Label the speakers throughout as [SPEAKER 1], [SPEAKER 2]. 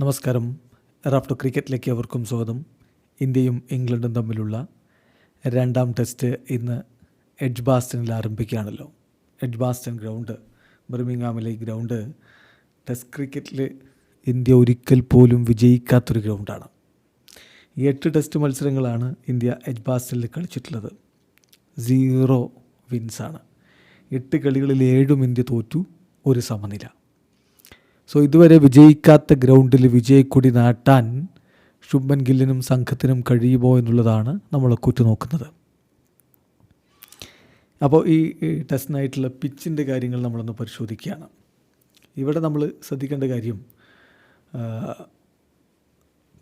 [SPEAKER 1] നമസ്കാരം. റാഫ്റ്റോ ക്രിക്കറ്റിലേക്ക് അവർക്കും സ്വാഗതം. ഇന്ത്യയും ഇംഗ്ലണ്ടും തമ്മിലുള്ള രണ്ടാം ടെസ്റ്റ് ഇന്ന് എഡ്ജ് ബാസ്റ്റനിൽ ആരംഭിക്കുകയാണല്ലോ. എഡ്ജ് ബാസ്റ്റൺ ഗ്രൗണ്ട് ബർമിംഗാമിലെ ഗ്രൗണ്ട് ടെസ്റ്റ് ക്രിക്കറ്റിൽ ഇന്ത്യ ഒരിക്കൽ പോലും വിജയിക്കാത്തൊരു ഗ്രൗണ്ടാണ് എട്ട് ടെസ്റ്റ് മത്സരങ്ങളാണ് ഇന്ത്യ എഡ്ജ് ബാസ്റ്റനിൽ കളിച്ചിട്ടുള്ളത്. സീറോ വിൻസാണ് എട്ട് കളികളിൽ ഏഴും ഇന്ത്യ തോറ്റു ഒരു സമനില. സോ ഇതുവരെ വിജയിക്കാത്ത ഗ്രൗണ്ടിൽ വിജയക്കൊടി നാട്ടാൻ ശുഭൻ ഗില്ലിനും സംഘത്തിനും കഴിയുമോ എന്നുള്ളതാണ് നമ്മൾ നോക്കുന്നത് അപ്പോൾ ഈ ടെസ്റ്റിനായിട്ടുള്ള പിച്ചിന്റെ കാര്യങ്ങൾ നമ്മളൊന്ന് പരിശോധിക്കുകയാണ്. ഇവിടെ നമ്മൾ ശ്രദ്ധിക്കേണ്ട കാര്യം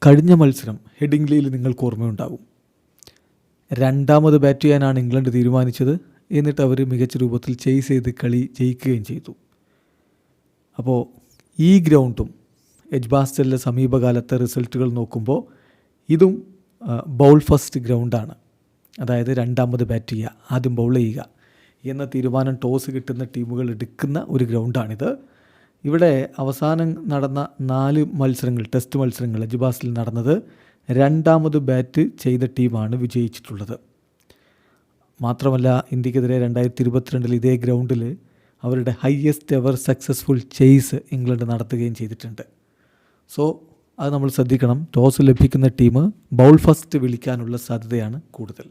[SPEAKER 1] കഴിഞ്ഞ മത്സരം ഹെഡിംഗ്ലിയിൽ നിങ്ങൾക്ക് ഓർമ്മയുണ്ടാകും രണ്ടാമത് ബാറ്റ് ചെയ്യാനാണ് ഇംഗ്ലണ്ട് തീരുമാനിച്ചത്. എന്നിട്ട് അവർ മികച്ച രൂപത്തിൽ ചെയ്സ് ചെയ്ത് കളി ജയിക്കുകയും ചെയ്തു. അപ്പോൾ ഈ ഗ്രൗണ്ടും എജ്ബാസ്റ്റലിലെ സമീപകാലത്തെ റിസൾട്ടുകൾ നോക്കുമ്പോൾ ഇതും ബൗൾ ഫസ്റ്റ് ഗ്രൗണ്ടാണ്. അതായത് രണ്ടാമത് ബാറ്റ് ചെയ്യുക ആദ്യം ബൗൾ ചെയ്യുക എന്ന തീരുമാനം ടോസ് കിട്ടുന്ന ടീമുകൾ എടുക്കുന്ന ഒരു ഗ്രൗണ്ടാണിത്. ഇവിടെ അവസാനം നടന്ന നാല് മത്സരങ്ങൾ ടെസ്റ്റ് മത്സരങ്ങൾ അജുബാസിൽ നടന്നത്. രണ്ടാമത് ബാറ്റ് ചെയ്ത ടീമാണ് വിജയിച്ചിട്ടുള്ളത്. മാത്രമല്ല ഇന്ത്യക്കെതിരെ രണ്ടായിരത്തി ഇരുപത്തിരണ്ടിൽ ഇതേ ഗ്രൗണ്ടിൽ അവരുടെ highest ever successful chase England നടത്തുകയും ചെയ്തിട്ടുണ്ട്. സോ അത് നമ്മൾ ശ്രദ്ധിക്കണം. ടോസ് ലഭിക്കുന്ന ടീം ബൗൾ ഫസ്റ്റ് വിളിക്കാനുള്ള സാധ്യതയാണ് കൂടുതൽ.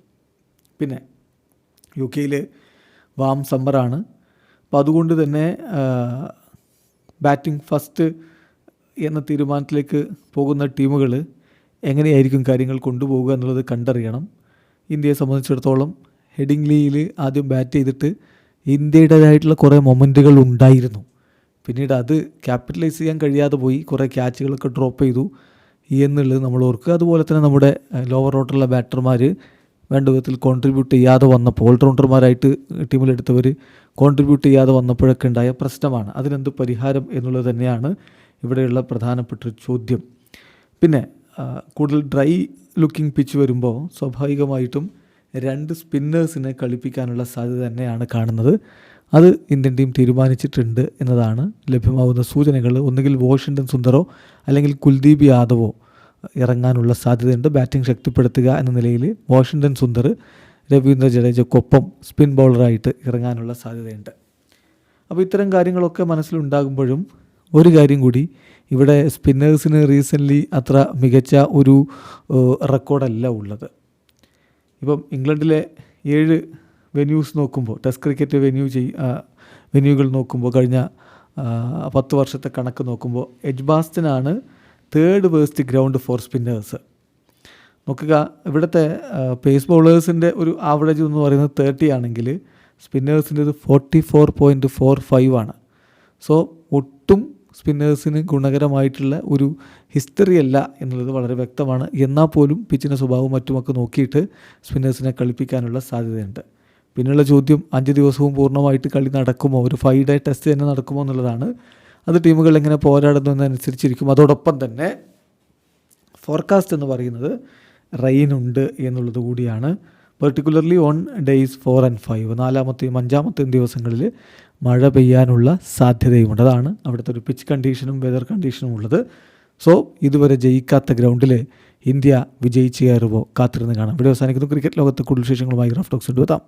[SPEAKER 1] പിന്നെ യു കെയിൽ വാം സമ്മറാണ് അപ്പോൾ അതുകൊണ്ട് തന്നെ ബാറ്റിംഗ് ഫസ്റ്റ് എന്ന തീരുമാനത്തിലേക്ക് പോകുന്ന ടീമുകൾ എങ്ങനെയായിരിക്കും കാര്യങ്ങൾ കൊണ്ടുപോകുക എന്നുള്ളത് കണ്ടറിയണം. ഇന്ത്യയെ സംബന്ധിച്ചിടത്തോളം ഹെഡിംഗ്ലിയിൽ ആദ്യം ബാറ്റ് ചെയ്തിട്ട് ഇന്ത്യയുടേതായിട്ടുള്ള കുറേ മൊമെന്റുകൾ ഉണ്ടായിരുന്നു. പിന്നീട് അത് ക്യാപിറ്റലൈസ് ചെയ്യാൻ കഴിയാതെ പോയി. കുറേ ക്യാച്ചുകളൊക്കെ ഡ്രോപ്പ് ചെയ്തു. എന്നുള്ളത് നമ്മൾ ഓർക്കുക. അതുപോലെ തന്നെ നമ്മുടെ ലോവർ റോട്ടുള്ള ബാറ്റർമാർ വേണ്ട വിധത്തിൽ കോൺട്രിബ്യൂട്ട് ചെയ്യാതെ വന്നപ്പോൾ ഓൾറൗണ്ടർമാരായിട്ട് ടീമിലെടുത്തവർ കോൺട്രിബ്യൂട്ട് ചെയ്യാതെ വന്നപ്പോഴൊക്കെ ഉണ്ടായ പ്രശ്നമാണ്. അതിനെന്ത് പരിഹാരം എന്നുള്ളത് തന്നെയാണ് ഇവിടെയുള്ള പ്രധാനപ്പെട്ട ചോദ്യം. പിന്നെ കൂടുതൽ ഡ്രൈ ലുക്കിംഗ് പിച്ച് വരുമ്പോൾ സ്വാഭാവികമായിട്ടും രണ്ട് സ്പിന്നേഴ്സിനെ കളിപ്പിക്കാനുള്ള സാധ്യത തന്നെയാണ് കാണുന്നത്. അത് ഇന്ത്യൻ ടീം തീരുമാനിച്ചിട്ടുണ്ട് എന്നതാണ് ലഭ്യമാവുന്ന സൂചനകൾ. ഒന്നുകിൽ വാഷിങ്ടൺ സുന്ദറോ അല്ലെങ്കിൽ കുൽദീപ് യാദവോ ഇറങ്ങാനുള്ള സാധ്യതയുണ്ട്. ബാറ്റിംഗ് ശക്തിപ്പെടുത്തുക എന്ന നിലയിൽ വാഷിങ്ടൺ സുന്ദർ രവീന്ദ്ര ജഡേജക്കൊപ്പം സ്പിൻ ബൗളറായിട്ട് ഇറങ്ങാനുള്ള സാധ്യതയുണ്ട്. അപ്പോൾ ഇത്തരം കാര്യങ്ങളൊക്കെ മനസ്സിലുണ്ടാകുമ്പോഴും ഒരു കാര്യം കൂടി ഇവിടെ സ്പിന്നേഴ്സിന് റീസെന്റ്ലി അത്ര മികച്ച ഒരു റെക്കോർഡല്ല ഉള്ളത്. ഇപ്പം ഇംഗ്ലണ്ടിലെ ഏഴ് വെന്യൂസ് നോക്കുമ്പോൾ ടെസ്റ്റ് ക്രിക്കറ്റ് വെന്യൂ ചെയ് വെന്യൂകൾ നോക്കുമ്പോൾ കഴിഞ്ഞ പത്ത് വർഷത്തെ കണക്ക് നോക്കുമ്പോൾ എഡ്ജ് തേർഡ് വേസ്റ്റ് ഗ്രൗണ്ട് ഫോർ സ്പിന്നേഴ്സ് നോക്കുക ഇവിടുത്തെ പേസ് ബോളേഴ്സിന്റെ ഒരു ആവറേജ് എന്ന് പറയുന്നത് തേർട്ടി ആണെങ്കിൽ സ്പിന്നേഴ്സിന്റെ ഇത് forty four point four five ആണ്. സോ ഒട്ടും സ്പിന്നേഴ്സിന് ഗുണകരമായിട്ടുള്ള ഒരു ഹിസ്റ്ററി അല്ല എന്നുള്ളത് വളരെ വ്യക്തമാണ്. എന്നാൽ പോലും പിച്ചിന്റെ സ്വഭാവവും മറ്റുമൊക്കെ നോക്കിയിട്ട് സ്പിന്നേഴ്സിനെ കളിപ്പിക്കാനുള്ള സാധ്യതയുണ്ട്. പിന്നെയുള്ള ചോദ്യം അഞ്ച് ദിവസവും പൂർണമായിട്ട് കളി നടക്കുമോ? ഒരു ഫൈവ് ഡേ ടെസ്റ്റ് തന്നെ നടക്കുമോ എന്നുള്ളതാണ്. അത് ടീമുകൾ എങ്ങനെ പോരാടുന്നു എന്നനുസരിച്ചിരിക്കും. അതോടൊപ്പം തന്നെ ഫോർകാസ്റ്റ് എന്ന് പറയുന്നത് റെയിൻ ഉണ്ട് എന്നുള്ളത് കൂടിയാണ്. Particularly on days four and five നാലാമത്തെയും അഞ്ചാമത്തെയും ദിവസങ്ങളിൽ മഴ പെയ്യാനുള്ള സാധ്യതയുമുണ്ട് അതാണ് അവിടുത്തെ ഒരു പിച്ച് കണ്ടീഷനും വെതർ കണ്ടീഷനും ഉള്ളത്. സോ ഇതുവരെ ജയിക്കാത്ത ഗ്രൗണ്ടിൽ ഇന്ത്യ വിജയിച്ച് കയറുമ്പോൾ കാത്തിരുന്ന് കാണാം. ഇവിടെ അവസാനിക്കുന്നു. ക്രിക്കറ്റ് ലോകത്ത് കൂടുതൽ വിശേഷങ്ങളുമായി ഗ്രാഫ് ടോക്സ് എത്താം.